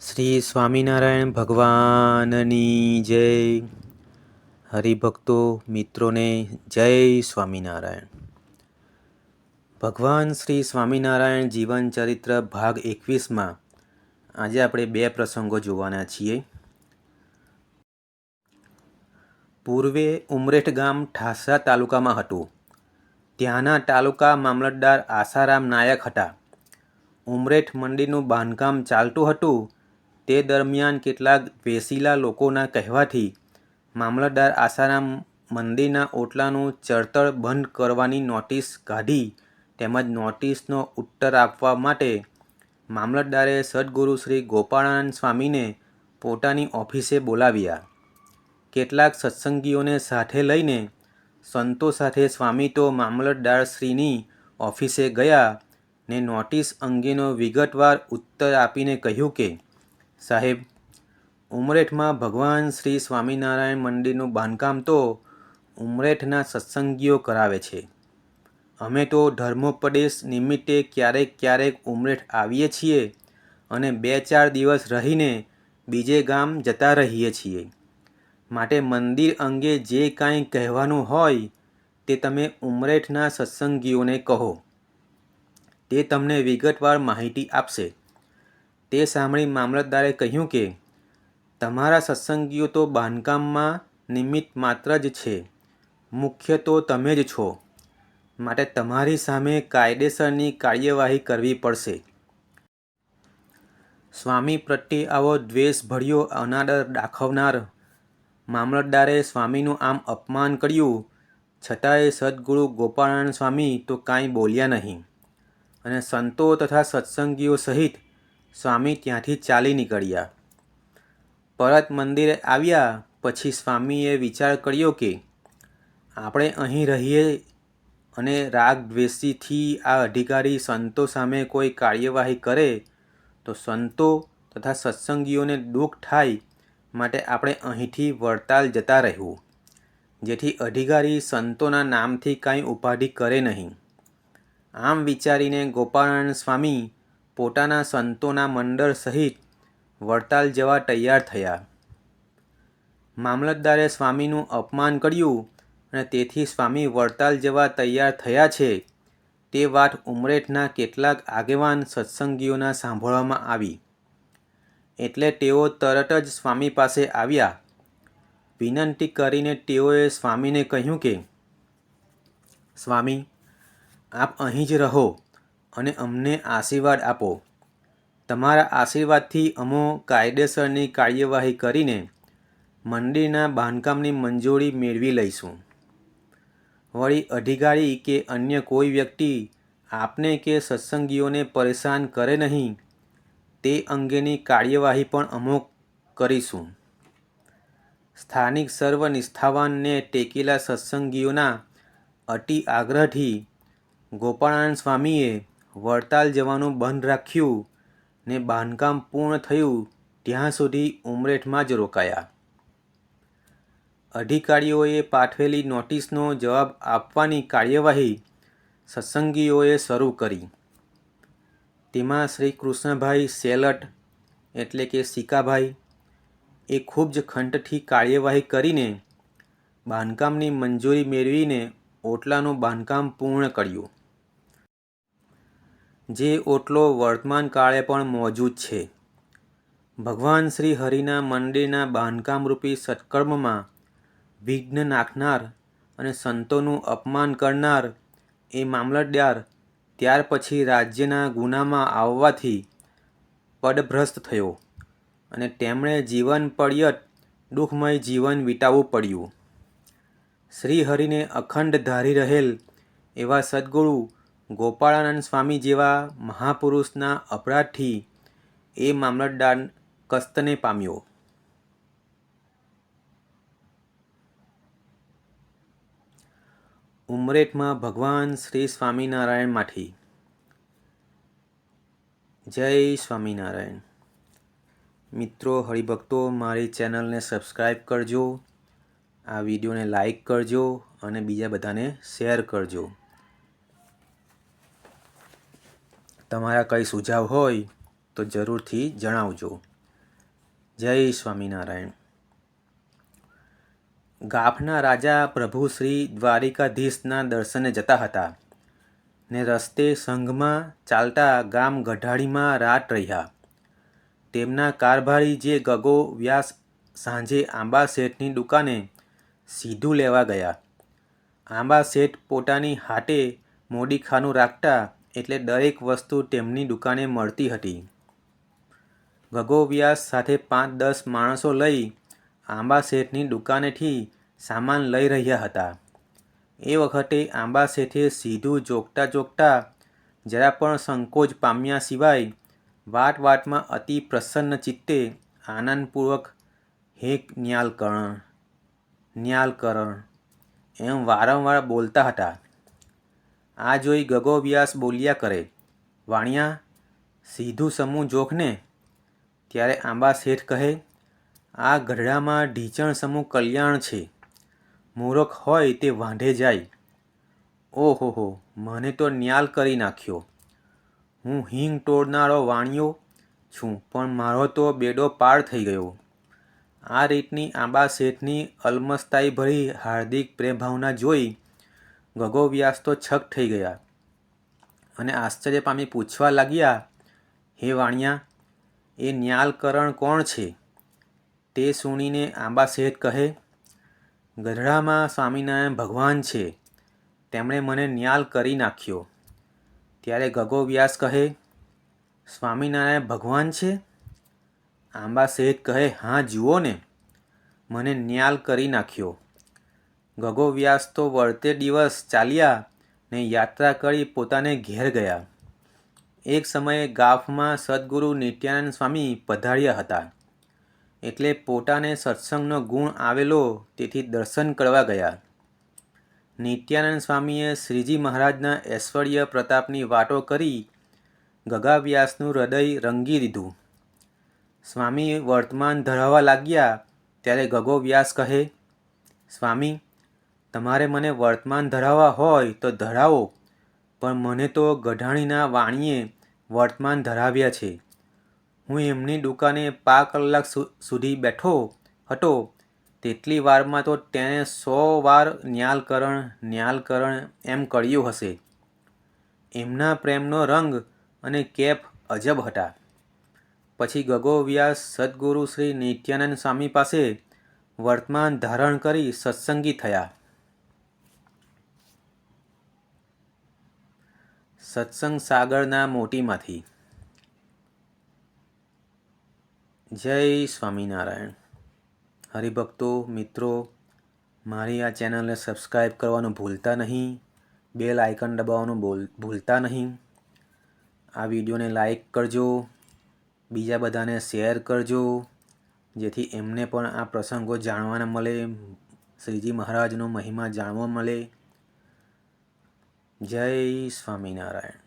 શ્રી સ્વામિનારાયણ ભગવાનની જય. હરિભક્તો, મિત્રોને જય સ્વામિનારાયણ. ભગવાન શ્રી સ્વામિનારાયણ જીવન ચરિત્ર ભાગ એકવીસમાં આજે આપણે બે પ્રસંગો જોવાના છીએ. પૂર્વે ઉમરેઠ ગામ ઠાસરા તાલુકામાં હતું. ત્યાંના તાલુકા મામલતદાર આસારામ નાયક હતા. ઉમરેઠ મંદિરનું બાંધકામ ચાલતું હતું. તે દરમિયાન કેટલાક વેસીલા લોકોના કહેવાથી મામલતદાર આસારામ મંદિરના ઓટલાનું ચળતળ બંધ કરવાની નોટિસ કાઢી તેમજ નોટિસનો ઉત્તર આપવા માટે મામલતદારે સદગુરુ શ્રી ગોપાળાનંદ સ્વામીને પોતાની ઓફિસે બોલાવ્યા. કેટલાક સત્સંગીઓને સાથે લઈને સંતો સાથે સ્વામી તો મામલતદારશ્રીની ઓફિસે ગયા ને નોટિસ અંગેનો વિગતવાર ઉત્તર આપીને કહ્યું કે સાહેબ, ઉમરેઠમાં ભગવાન શ્રી સ્વામિનારાયણ મંદિરનું બાંધકામ તો ઉમરેઠના સત્સંગીઓ કરાવે છે. અમે તો ધર્મોપદેશ નિમિત્તે ક્યારેક ક્યારેક ઉમરેઠ આવીએ છીએ અને બે ચાર દિવસ રહીને બીજે ગામ જતા રહીએ છીએ. માટે મંદિર અંગે જે કાંઈ કહેવાનું હોય તે તમે ઉમરેઠના સત્સંગીઓને કહો. તે તમને વિગતવાર માહિતી આપશે. તે સાંભળી મામલતદારે કહ્યું કે, તમારા સત્સંગીઓ તો બાંધકામમાં નિમિત્ત માત્ર જ છે. મુખ્ય તો તમે જ છો. માટે તમારી સામે કાયદેસરની કાર્યવાહી કરવી પડશે. સ્વામી પ્રત્યે આવો દ્વેષભર્યો અનાદર દાખવનાર. મામલતદારે સ્વામીનું આમ અપમાન કર્યું. છતાંય સદગુરુ ગોપાળાનંદ સ્વામી તો કાંઈ બોલ્યા નહીં. અને સંતો તથા સત્સંગીઓ સહિત સ્વામી ત્યાંથી ચાલી નીકળ્યા. પરત મંદિરે આવ્યા, પછી સ્વામીએ વિચાર કર્યો કે, આપણે અહીં રહીએ અને રાગ દ્વેષીથી આ અધિકારી સંતો સામે કોઈ કાર્યવાહી કરે, તો સંતો તથા સત્સંગીઓને દુઃખ થાય માટે આપણે અહીંથી વડતાલ જતા રહેવું. જેથી અધિકારી સંતોના નામથી કાંઈ ઉપાધિ કરે નહીં. આમ વિચારીને ગોપાળાનંદ સ્વામી પોતાના સંતોના મંડળ સહિત વડતાલ જવા તૈયાર થયા. મામલતદારે સ્વામીનું અપમાન કર્યું અને તેથી સ્વામી વડતાલ જવા તૈયાર થયા છે, તે વાત ઉમરેઠના કેટલાક આગેવાન સત્સંગીઓના સાંભળવામાં આવી. એટલે તેઓ તરત જ સ્વામી પાસે આવ્યા. વિનંતી કરીને તેઓએ સ્વામીને કહ્યું કે, સ્વામી, આપ અહીં જ રહો. અને અમને આશીર્વાદ આપો. તમારા આશીર્વાદથી અમો કાયદેસરની કાર્યવાહી કરીને મંદિરના બાંધકામની મંજૂરી મેળવી લઈશું. વળી અધિકારી કે અન્ય કોઈ વ્યક્તિ આપને કે સત્સંગીઓને પરેશાન કરે નહીં, તે અંગેની કાર્યવાહી પણ અમુક કરીશું. સ્થાનિક સર્વ નિષ્ઠાવાનને ટેકેલા સત્સંગીઓના અતિ આગ્રહથી ગોપાળાનંદ સ્વામીએ વડતાલ જવાનું બંધ રાખ્યું ને બાંધકામ પૂર્ણ થયું, ત્યાં સુધી ઉમરેઠમાં જ રોકાયા. અધિકારીઓએ પાઠવેલી નોટિસનો જવાબ આપવાની કાર્યવાહી સત્સંગીઓએ શરૂ કરી. તેમાં શ્રી કૃષ્ણભાઈ સેલટ એટલે કે સિકાભાઈ એ ખૂબ જ ખંડથી કાર્યવાહી કરીને બાંધકામની મંજૂરી મેળવીને ઓટલાનું બાંધકામ પૂર્ણ કર્યું. જે ઓટલો વર્તમાન કાળે પણ મોજૂદ છે. ભગવાન શ્રી હરિના મંદિરના બાંધકામરૂપી સત્કર્મમાં વિઘ્ન નાખનાર અને સંતોનું અપમાન કરનાર એ મામલતદાર ત્યાર પછી રાજ્યના ગુનામાં આવવાથી પડભ્રસ્ત થયો અને તેમણે જીવન પર્યત દુઃખમય જીવન વિતાવવું પડ્યું. શ્રી હરિને અખંડ ધારી રહેલ એવા સદગુરુ ગોપાળાનંદ સ્વામી જેવા મહાપુરુષના અપરાધથી એ મામલતદાર કસ્તને પામ્યો. ઉમરેઠમાં ભગવાન શ્રી સ્વામિનારાયણમાંથી જય સ્વામિનારાયણ. મિત્રો, હરિભક્તો, મારી ચેનલને સબસ્ક્રાઈબ કરજો, આ વિડીયોને લાઈક કરજો અને બીજા બધાને શેર કરજો. તમારા કંઈ સુઝાવ હોય તો જરૂરથી જણાવજો. જય સ્વામિનારાયણ. ગાફના રાજા પ્રભુ શ્રી દ્વારિકાધીશના દર્શને જતા હતા ને રસ્તે સંઘમાં ચાલતા ગામ ગઢાડીમાં રાત રહ્યા. તેમના કારભારી જે ગગો વ્યાસ સાંજે આંબા શેઠની દુકાને સીધું લેવા ગયા. આંબા શેઠ પોતાની હાટે મોડીખાનું રાખતા એટલે દરેક વસ્તુ તેમની દુકાને મળતી હતી. ગગો વ્યાસ સાથે પાંચ દસ માણસો લઈ આંબા શેઠની દુકાનેથી સામાન લઈ રહ્યા હતા. એ વખતે આંબા શેઠે સીધું જોગતા જોગતા જરા પણ સંકોચ પામ્યા સિવાય વાટ વાટમાં અતિ પ્રસન્ન ચિત્તે આનંદપૂર્વક હેક ન્યાલકરણ ન્યાલકરણ, એમ વારંવાર બોલતા હતા. આ જોઈ ગગો વ્યાસ બોલ્યા કરે, વાણિયા, સીધું સમૂહ જોખને. ત્યારે આંબા શેઠ કહે, આ ગઢડામાં ઢીચણ સમૂહ કલ્યાણ છે. મૂરખ હોય તે વાંઢે જાય. ઓહો હો, મને તો ન્યાલ કરી નાખ્યો. હું હિંગ તોડનારો વાણિયો છું, પણ મારો તો બેડો પાર થઈ ગયો. આ રીતની આંબા શેઠની અલમસ્તાઈ ભરી હાર્દિક પ્રેમભાવના જોઈ ગગો વ્યાસ તો છક થઈ ગયા અને આશ્ચર્ય પામી પૂછવા લાગ્યા, હે વાણિયા, એ ન્યાલકરણ કોણ છે? તે સુણીને આંબા શેઠ કહે, ગઢડામાં સ્વામિનારાયણ ભગવાન છે. તેમણે મને ન્યાલ કરી નાખ્યો. ત્યારે ગગો વ્યાસ કહે, સ્વામિનારાયણ ભગવાન છે? આંબા શેઠ કહે, હા, જુઓ ને, મને ન્યાલ કરી નાખ્યો. ગગો વ્યાસ તો વળતે દિવસ ચાલ્યા ને યાત્રા કરી પોતાને ઘેર ગયા. એક સમયે ગાફમાં સદગુરુ નિત્યાનંદ સ્વામી પધાર્યા હતા. એટલે પોતાને સત્સંગનો ગુણ આવેલો તેથી દર્શન કરવા ગયા. નિત્યાનંદ સ્વામીએ શ્રીજી મહારાજના ઐશ્વર્ય પ્રતાપની વાતો કરી ગગા વ્યાસનું હૃદય રંગી દીધું. સ્વામી વર્તમાન ધરાવવા લાગ્યા ત્યારે ગગો વ્યાસ કહે, સ્વામી તમારે મને વર્તમાન ધરાવવા હોય તો ધરાવો, પણ મને તો ગઢાણીના વાણીએ વર્તમાન ધરાવ્યા છે. હું એમની દુકાને પા કલાક સુધી બેઠો હતો, તેટલી વારમાં તો તેણે સો વાર ન્યાલકરણ ન્યાલકરણ એમ કર્યું હશે. એમના પ્રેમનો રંગ અને કેફ અજબ હતા. પછી ગગો વ્યાસ સદગુરુ શ્રી નિત્યાનંદ સ્વામી પાસે વર્તમાન ધારણ કરી સત્સંગી થયા. સત્સંગ સાગરના મોટીમાંથી. જય સ્વામિનારાયણ. હરિભક્તો, મિત્રો, મારી આ ચેનલને સબસ્ક્રાઈબ કરવાનું ભૂલતા નહીં, બેલ આઇકન દબાવવાનું ભૂલતા નહીં. આ વિડીયોને લાઈક કરજો, બીજા બધાને શેર કરજો, જેથી એમને પણ આ પ્રસંગો જાણવાના મળે, શ્રીજી મહારાજનો મહિમા જાણવા મળે. જય સ્વામિનારાયણ.